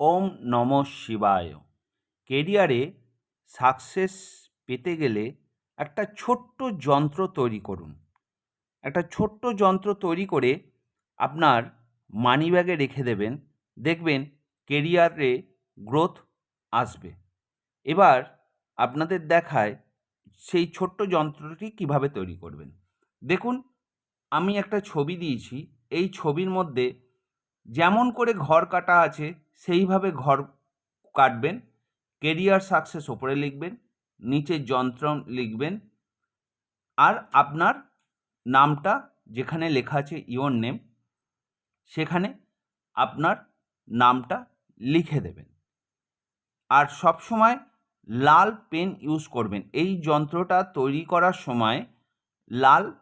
ওম নম শিবায়। কেরিয়ারে সাকসেস পেতে গেলে একটা ছোট্ট যন্ত্র তৈরি করুন। একটা ছোট্ট যন্ত্র তৈরি করে আপনার মানিব্যাগে রেখে দেবেন। দেখবেন কেরিয়ারে গ্রোথ আসবে। এবার আপনাদের দেখায় সেই ছোট্ট যন্ত্রটি কীভাবে তৈরি করবেন। দেখুন, আমি একটা ছবি দিয়েছি। এই ছবির মধ্যে যেমন করে ঘর কাটা আছে সেইভাবে ঘর কাটবেন কেরিয়ার সাকসেস ওপরে লিখবেন, নিচে যন্ত্র লিখবেন, আর আপনার নামটা যেখানে লেখা আছে ইওর নেম সেখানে আপনার নামটা লিখে দেবেন। আর সব সময় লাল পেন ইউজ করবেন। এই যন্ত্রটা তৈরি করার সময় লাল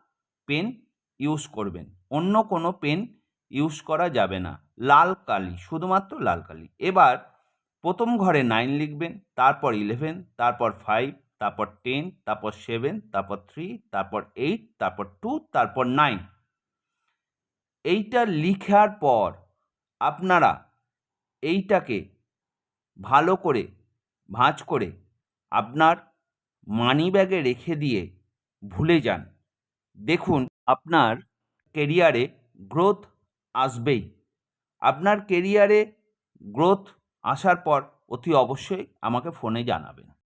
পেন ইউজ করবেন। অন্য কোনো পেন ইউজ করা যাবে না। লাল কালি, শুধুমাত্র লাল কালি। এবার প্রথম ঘরে নাইন লিখবেন, তারপর ইলেভেন তারপর ফাইভ তারপর টেন তারপর সেভেন তারপর থ্রি তারপর এইট তারপর টু তারপর নাইন এইটা লিখার পর আপনারা এইটাকে ভালো করে, ভাঁজ করে আপনার মানিব্যাগে রেখে দিয়ে ভুলে যান। দেখুন, আপনার কেরিয়ারে গ্রোথ আসবেই। আপনার কেরিয়ারে গ্রোথ আসার পর অতি অবশ্যই আমাকে ফোনে জানাবেন।